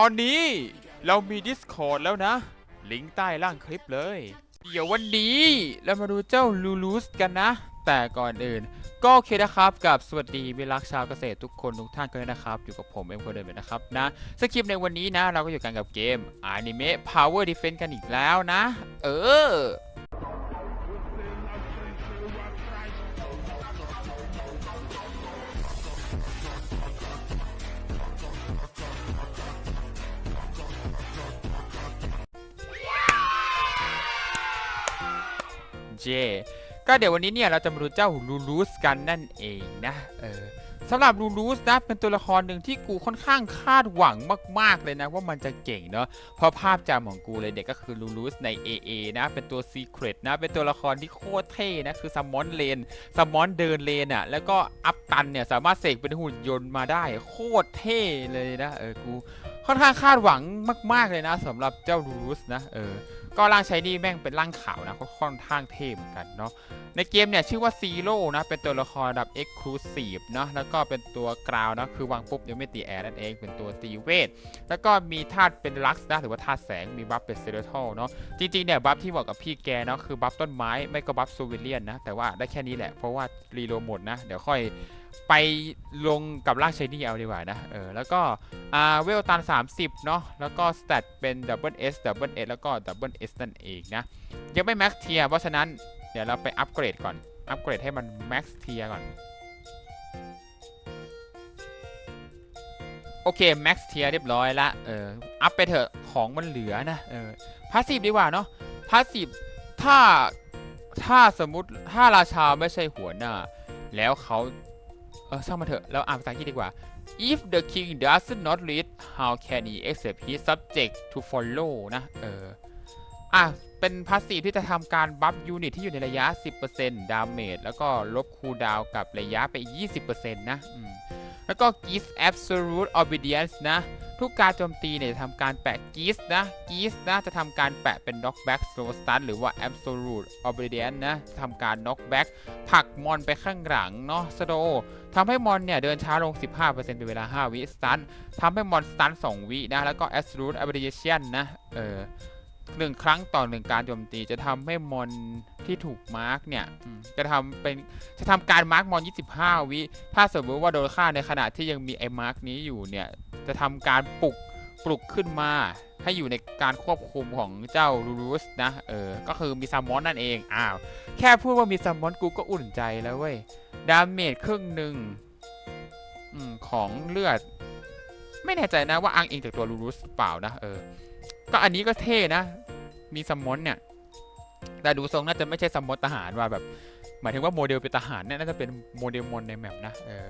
ตอนนี้เรามี Discord แล้วนะ ลิงก์ใต้ล่างคลิปเลย เดี๋ยววันนี้เรามาดูเจ้าลูลูสกันนะ แต่ก่อนอื่น ก็โอเคนะครับกับสวัสดีวิรักชาวเกษตรทุกคนทุกท่านกันด้วยนะครับ อยู่กับผมเอ็มคนเดิมนะครับนะสคริปต์ในวันนี้นะ เราก็อยู่กันกับเกม Anime Power Defense กันอีกแล้วนะ เออ เจ ก็เดี๋ยววันนี้เนี่ยเราจะมาดูเจ้าลูลูสกันนั่นเองนะเออสำหรับลูลูสนะเป็นตัวละครหนึ่งที่กูค่อนข้างคาดหวังมาก ๆ เลยนะ ว่ามันจะเก่งเนาะเพราะภาพจำของกูเลยเด็กก็คือลูลูสใน AA นะ เป็นตัวซีเครตนะ เป็นตัวละครที่โคตรเท่นะ คือซัมอนเลนซัมมอนเดินเลนอะ่ะ แล้วก็อัพตันเนี่ย สามารถเสกเป็นหุ่นยนต์มาได้ โคตรเท่เลยนะ เออกู ค่อนข้างคาดหวังมาก ๆ เลยนะสำหรับเจ้าลูสนะเออก็ร่างใช้นี่แม่งเป็นร่างขาวนะก็ค่อนข้างเท่เหมือนกันเนาะในเกมเนี่ยชื่อว่าซีโร่นะเป็นตัวละครระดับ Exclusive เนาะแล้วก็เป็นตัวกราวนะคือวางปุ๊บยังไม่ตีแอร์นั่นเองเป็นตัวตีเวท แล้วก็มีธาตุเป็นลักซ์นะหรือว่าธาตุแสงมีบัฟเป็นเซเลทัลเนาะจริงๆเนี่ยบัฟที่เหมาะกับพี่แกเนาะคือบัฟต้นไม้ไม่ก็บัฟซูวิเลียนนะแต่ว่าได้แค่นี้แหละเพราะว่ารีโลหมดนะเดี๋ยวค่อยไปลงกับร่างชายนี่เอาดีกว่านะ เออ แล้วก็อ่าเวลตัน 30 เนาะ แล้วก็สเตตเป็นดับเบิลเอสดับเบิลเอสแล้วก็ดับเบิลเอสนั่นเองนะ ยังไม่แม็กเทียเพราะฉะนั้นเดี๋ยวเราไปอัปเกรดก่อน อัปเกรดให้มันแม็กเทียก่อน โอเคแม็กเทียเรียบร้อยละ เออ อัพไปเถอะ ของมันเหลือนะ เออ พาสซีฟดีกว่าเนาะ พาสซีฟถ้า ถ้าสมมติ ถ้าราชาไม่ใช่หัวหน้า แล้วเขา เออช่างมาเถอะเราอ่านภาษาอังกฤษดีกว่า if the king does not lead how can he accept his subject to follow นะ เออ อะ เป็นพาสซีฟที่จะทำการบัฟยูนิตที่อยู่ในระยะ 10%ดาเมจแล้วก็ลบคูลดาวกับระยะไปอีก20%นะ แล้วก็ Geese Absolute Obedience นะ ทุกการโจมตีเนี่ยจะทำการแปะ Geese นะ Geese นะจะทำการแปะเป็น Knockback Slow Stun หรือว่า Absolute Obedience นะทำการ Knockback ผลักมอนไปข้างหลังเนาะ Slow ทำให้มอนเนี่ยเดินช้าลง 15%เป็นเวลา 5 วิ Stun ทำให้มอน Stun 2วินะแล้วก็ Absolute Obedience นะเออหนึ่งครั้งต่อหนึ่งการโจมตีจะทำให้มอนที่ถูกมาร์กเนี่ยจะทำเป็นจะทำการมาร์กมอน 25 วิ ถ้าสมมติว่าโดนฆ่าในขณะที่ยังมีไอ้มาร์กนี้อยู่เนี่ย จะทำการปลุกปลุกขึ้นมา ให้อยู่ในการควบคุมของเจ้าลูรูสนะเออก็คือมีซัมมอนนั่นเองอ้าวแค่พูดว่ามีซัมมอนกูก็อุ่นใจแล้วเว้ยดาเมจครึ่งหนึ่งอของเลือด ไม่แน่ใจนะว่าอ้างอิงจากตัวลูรูสเปล่านะเออก็อันนี้ก็เท่นะ มีซัมมอนเนี่ยแต่ดูทรงน่าจะไม่ใช่ซัมมอนทหารว่าแบบหมายถึงว่าโมเดลเป็นทหารเนี่ยน่าจะเป็นโมเดลมอนในแมปนะเออ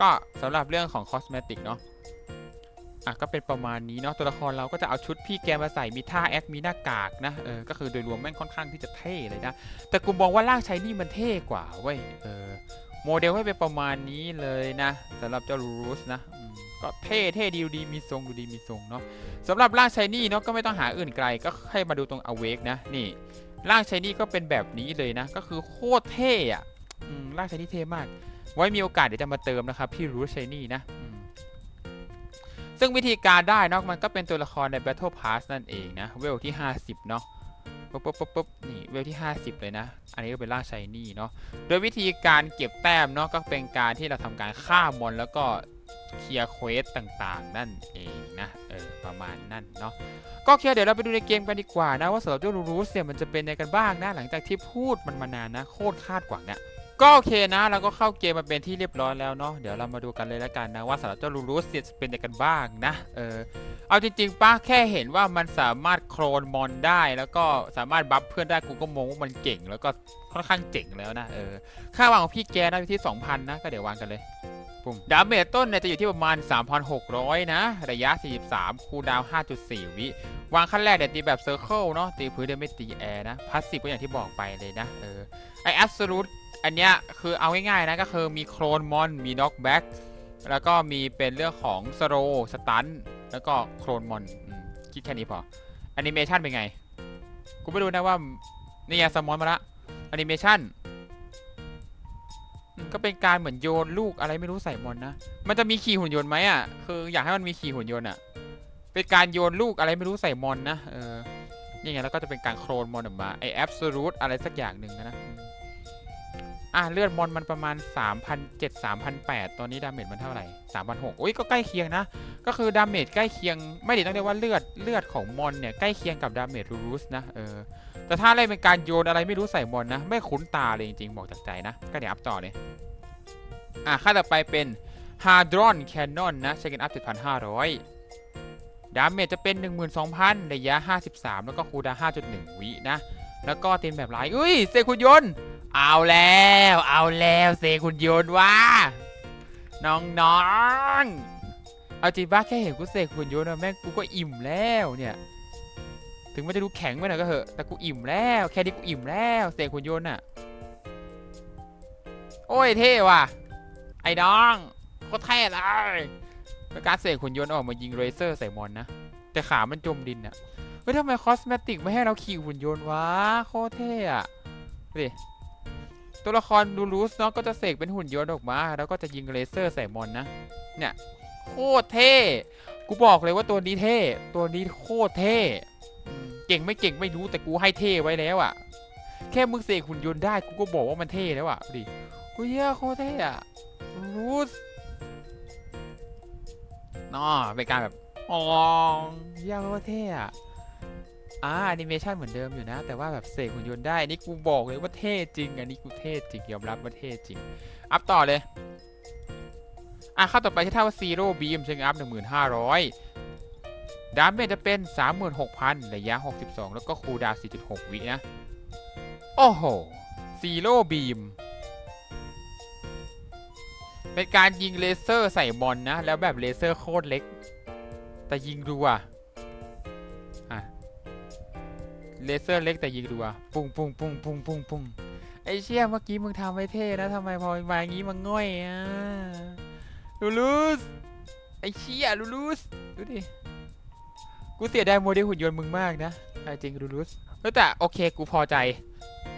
ก็สำหรับเรื่องของคอสเมติกเนาะ อะก็เป็นประมาณนี้เนาะตัวละครเราก็จะเอาชุดพี่แกมาใส่มีท่าแอคมีหน้ากากนะเออก็คือโดยรวมแม่งค่อนข้างที่จะเท่เลยนะ แต่กูมองว่าร่างชายนี่มันเท่กว่าเว้ยเออโมเดลให้เป็นประมาณนี้เลยนะสำหรับเจ้าลูรูสนะก็เท่เท่ดีดูดีมีทรงดูดีมีทรงเนาะสำหรับร่างชายนี่เนาะก็ไม่ต้องหาอื่นไกลก็ให้มาดูตรง awake นะนี่ร่างชายนี่ก็เป็นแบบนี้เลยนะ ก็คือโคตรเท่อะอืมร่างชายนี่เท่มาก ไว้มีโอกาสเดี๋ยวจะมาเติมนะครับพี่รู้ชายนี่นะ ซึ่งวิธีการได้เนาะมันก็เป็นตัวละครใน Battle Pass นั่นเองนะ เวลที่ 50 เนาะปุ๊บปุ๊บปุ๊บปุ๊บนี่เวลที่ 50 เลยนะ อันนี้ก็เป็นร่างชายนี่เนาะโดยวิธีการเก็บแต้มเนาะก็เป็นการที่เราทำการฆ่ามอนแล้วก็เคลียร์เควสต่างๆ นั่นเองนะเออประมาณนั่นเนาะก็โอเคเดี๋ยวเราไปดูในเกมกันดีกว่านะว่าสำหรับเจ้ารูสเนี่ยมันจะเป็นยังไงกันบ้างนะหลังจากที่พูดมันมานานนะโคตรคาดหวังเนี่ย ก็โอเคนะเราก็เข้าเกมมาเป็นที่เรียบร้อยแล้วเนาะเดี๋ยวเรามาดูกันเลยแล้วกันนะว่าสำหรับเจ้าลูรูสเนี่ยจะเป็นยังไงกันบ้างนะเออเอาจริงๆป้าแค่เห็นว่ามันสามารถโคลนมอนได้แล้วก็สามารถบัฟเพื่อนได้กูก็มองว่ามันเก่ง แล้วก็ค่อนข้างเจ๋งแล้วนะเออค่าวางของพี่แกนะอยู่ที่ 2,000 นะ ก็เดี๋ยววางกันเลยปุ่มดาเมจต้นเนี่ยจะอยู่ที่ประมาณ 3,600 นะ ระยะ 43 คูลดาว 5.4 วิ วางขั้นแรกเดี๋ยวตีแบบเซอร์เคิลเนาะตีพื้นเดียวไม่ตีแอร์นะพาสซีฟก็อย่างที่บอกไปเลยนะเออไอแอบสูต อันเนี้ยคือเอาง่ายๆนะก็คือมีโครนมอนมีน็อกแบ็กแล้วก็มีเป็นเรื่องของสโลสตันแล้วก็โครนมอนคิดแค่นี้พอแอนิเมชันเป็นไง กูไม่รู้นะว่า นี่ไงสมอนมาละแอนิเมชันก็เป็นการเหมือนโยนลูกอะไรไม่รู้ใส่มอนนะ มันจะมีขี่หุ่นยนต์ไหมอะ คืออยากให้มันมีขี่หุ่นยนต์อะ เป็นการโยนลูกอะไรไม่รู้ใส่มอนนะ เออนี่ไงแล้วก็จะเป็นการโคลนมอนออกมาไอแอบสูตอะไรสักอย่างหนึ่งนะ อะเลือดมอนมันประมาณ3,700 3,800ตอนนี้ดาเมจมันเท่าไหร่3,600อุ้ยก็ใกล้เคียงนะ ก็คือดาเมจใกล้เคียง ไม่ได้ต้องเรียกว่าเลือดเลือดของมอนเนี่ยใกล้เคียงกับดาเมจรูรูสนะเออแต่ถ้าอะไรเป็นการโยนอะไรไม่รู้ใส่มอนนะ ไม่คุ้นตาเลยจริงๆ บอกจากใจนะ ก็เดี๋ยวอัพต่อเลย อะค่าต่อไปเป็นฮาร์ดรอนแคนนอนนะใช้กันอัพ7,500ดาเมจจะเป็น 12,000 ระยะ 53 แล้วก็คูลดาวน์5.1 วินะ แล้วก็เตีนแบบลายอุ้ยเซคุนยนเอาแล้ว เอาแล้วเซคุนยนว่าน้องๆเอาจริงบ้าแค่เห็นกูเสกหุ่นยนต์อะแม่งกูก็อิ่มแล้วเนี่ย ถึงมันจะดูแข็งไปหน่อยก็เถอะแต่กูอิ่มแล้ว แค่นี้กูอิ่มแล้วเสกหุ่นยนอะโอ้ยเท่ว่ะไอ้น้องโคตรเท่เลยป็นการเสกหุ่นยนต์ออกมายิงเรเซอร์ใส่มอนนะ แต่ขามันจมดินอะ ฮ้ยทำไมคอสเมติกไม่ให้เราขี่หุ่นยนต์วะโคตรเท่อะดิตัวละครดูรูสเนาะก็จะเสกเป็นหุ่นยนต์ออกมา แล้วก็จะยิงเลเซอร์ใส่มอนนะ เนี่ยโคตรเท่ กูบอกเลยว่าตัวนี้เท่ ตัวนี้โคตรเท่อืมเก่งไม่เก่งไม่รู้แต่กูให้เท่ไว้แล้วอะแค่มึงเสกหุ่นยนต์ได้กูก็บอกว่ามันเท่แล้วอะดิกูเหี้ยโคตรเท่อะรูสน่อเป็นการแบบอ๋อเหี้ยโคตรเท่อะ อ่าแอนิเมชันเหมือนเดิมอยู่นะ แต่ว่าแบบเสกหุ่นยนต์ได้นี่กูบอกเลยว่าเท่จริง อันนี้กูเท่จริงยอมรับว่าเท่จริง อัพต่อเลย อะข้าต่อไปที่ท่าว่าซีโร่บีมใช้เงินอัพ1,500ดาเมจจะเป็น 36,000 ระยะ 62 แล้วก็คูดาว 4.6 วินะ โอ้โหซีโร่บีม เป็นการยิงเลเซอร์ใส่บอลนะแล้วแบบเลเซอร์โคตรเล็ก แต่ยิงรัวอะ เลเซอร์เล็กแต่ยิงรัวปุ้งปุ้งปุ้งปุ้งปุ้งปุ้งไอเชี่ยเมื่อกี้มึงทำไว้เท่นะทำไมพอมาอย่างงี้มันง่อยอะลูลูสไอเชี่ยลูลูสดูดิกูเสียดายโมเดลหุ่นยนต์มึงมากนะจริงลูลูสแต่โอเคกูพอใจ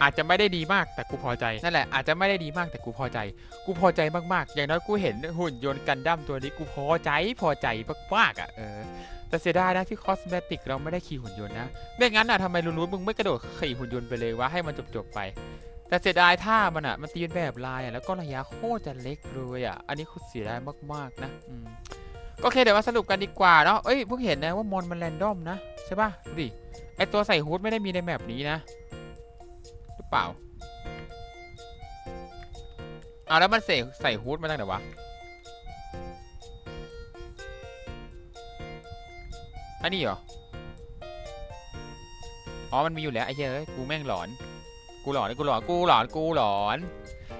อาจจะไม่ได้ดีมากแต่กูพอใจนั่นแหละอาจจะไม่ได้ดีมากแต่กูพอใจ กูพอใจมากๆ อย่างน้อยกูเห็นหุ่นยนต์กันดั้มตัวนี้กูพอใจพอใจมากๆอะเออ แต่เสียดายนะที่คอสเมติกเราไม่ได้ขี่หุ่นยนต์นะไม่งั้นอะทำไมลูลูมึงไม่กระโดดขี่หุ่นยนต์ไปเลยวะให้มันจบๆไป แต่เสียดายท่ามันอะมันตีนแบบลายอะแล้วก็ระยะโคตรจะเล็กเลยอะอันนี้คือเสียดายมากๆนะอืมก็โอเคเดี๋ยวมาสรุปกันดีกว่าเนาะเอ้ยเพิ่งเห็นนะว่ามอนมันแรนดอมนะใช่ป่ะดูดิไอตัวใส่ฮูดไม่ได้มีในแมปนี้นะหรือเปล่าอ่าแล้วมันใส่ใส่ฮูดมาจากไหนวะ อันนี้เหรอ อ๋อ มันมีอยู่แล้วไอ้เหี้ยเอ้ยกูแม่งหลอน กูหลอน กูหลอน กูหลอน กูหลอน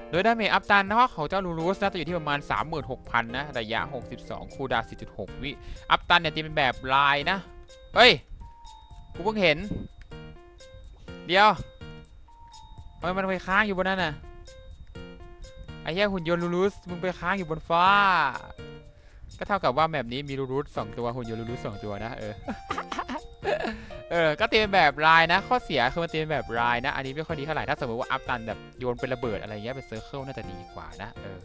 โดยดาเมจอัพตันนะของเจ้าลูรูสนะจะอยู่ที่ประมาณ 36,000 นะ ระยะ 62 คูดา 4.6 วิ อัพตันเนี่ยตีเป็นแบบลายนะ เฮ้ย กูเพิ่งเห็น เดี๋ยวทำไมมันไปค้างอยู่บนนั้นน่ะ ไอ้แย่หุ่นยนต์ลูรูสมึงไปค้างอยู่บนฟ้า ก็เท่ากับว่าแมปนี้มีลูรูสสองตัวหุ่นยนต์ลูรูสสองตัวนะเออเออ ก็ตีเป็นแบบลายนะ ข้อเสียคือมันตีเป็นแบบลายนะ อันนี้ไม่ค่อยดีเท่าไหร่ ถ้าสมมติว่าอัพตันแบบโยนเป็นระเบิดอะไรเงี้ยเป็นเซอร์เคิลน่าจะดีกว่านะ เออ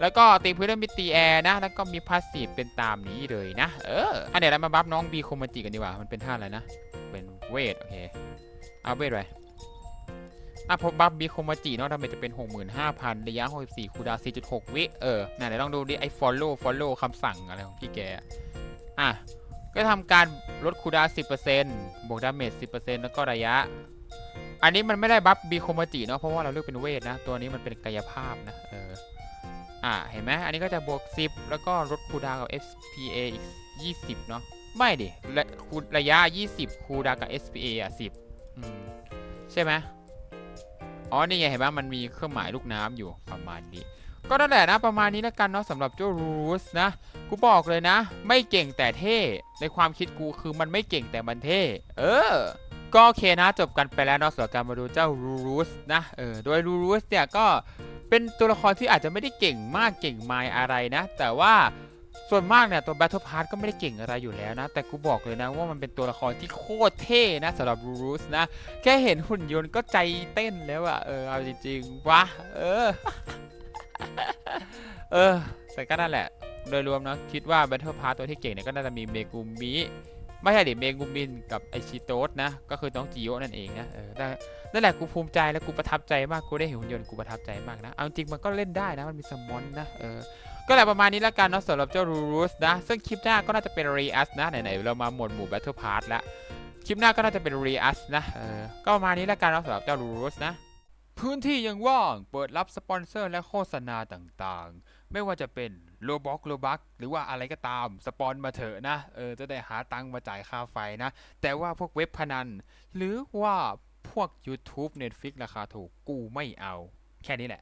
แล้วก็ตีพื้นด้วยมิตีแอร์นะ แล้วก็มีพาสซีฟเป็นตามนี้เลยนะ เออ อันเดี๋ยวเรามาบัฟน้องบีโคมาจิกันดีกว่า มันเป็นท่าอะไรนะ เป็นเวท โอเค เอาเวทไป อะพอบัฟบีโคมาจิเนาะดาเมจจะเป็น 65,000 ระยะ 64คูดา4.6 วิ เออน่ะเดี๋ยวลองดูดิ ไอ้ follow follow คำสั่งอะไรของพี่แก อะ ก็ทำการลดคูดาวน์10%บวกดาเมจ 10%แล้วก็ระยะ อันนี้มันไม่ได้บัฟบีโคมาจิเนาะ เพราะว่าเราเลือกเป็นเวทนะ ตัวนี้มันเป็นกายภาพนะ เออ อะ เห็นไหมอันนี้ก็จะบวก 10 แล้วก็ลดคูดากับ SPA อีก 20 เนาะ ไม่ดิ ระระยะ 20 คูดากับ SPA อะ 10 อืม ใช่ไหม อ๋อ นี่ไงเห็นไหมมันมีเครื่องหมายลูกน้ำอยู่ประมาณนี้ ก็นั่นแหละนะประมาณนี้แล้วกันเนาะสำหรับเจ้ารูสนะ กูบอกเลยนะ ไม่เก่งแต่เท่ ในความคิดกูคือมันไม่เก่งแต่มันเท่ เออก็โอเคนะจบกันไปแล้วเนาะสำหรับการมาดูเจ้ารูรูสนะเออโดยรูรูสเนี่ยก็เป็นตัวละครที่อาจจะไม่ได้เก่งมากเก่งมายอะไรนะ แต่ว่า ส่วนมากเนี่ยตัว Battle Pass ก็ไม่ได้เก่งอะไรอยู่แล้วนะ แต่กูบอกเลยนะว่ามันเป็นตัวละครที่โคตรเท่นะสำหรับรูรูสนะ แค่เห็นหุ่นยนต์ก็ใจเต้นแล้วอะเออเอาจริงๆวะเออ เออแต่ก็นั่นแหละ โดยรวมนะคิดว่า Battle Pass ตัวที่เก่งเนี่ยก็น่าจะมีเมกุมิไม่ใช่ดิเมงุมินกับไอชิโตสนะ ก็คือน้องจิโอนั่นเองนะเออนั่นแหละกูภูมิใจและกูประทับใจมากกูได้เห็นหุ่นยนต์กูประทับใจมากนะเอาจริงมันก็เล่นได้นะมันมีสมอนนะเออ ก็แหละประมาณนี้แล้วกันเนาะสำหรับเจ้ารูรูสนะ ซึ่งคลิปหน้าก็น่าจะเป็นรีอัสนะ ไหนๆเรามาหมวดหมู่ Battle Pass แล้ว คลิปหน้าก็น่าจะเป็นรีอัสนะเออก็ประมาณนี้แล้วกันเนาะสำหรับเจ้ารูรูสนะ พื้นที่ยังว่าง เปิดรับสปอนเซอร์และโฆษณาต่างๆ ไม่ว่าจะเป็นโลบ็อกโลบักหรือว่าอะไรก็ตามสปอนมาเถอะนะเออจะได้หาตังค์มาจ่ายค่าไฟนะ แต่ว่าพวกเว็บพนัน หรือว่าพวก YouTube Netflix ราคาถูกกูไม่เอา แค่นี้แหละ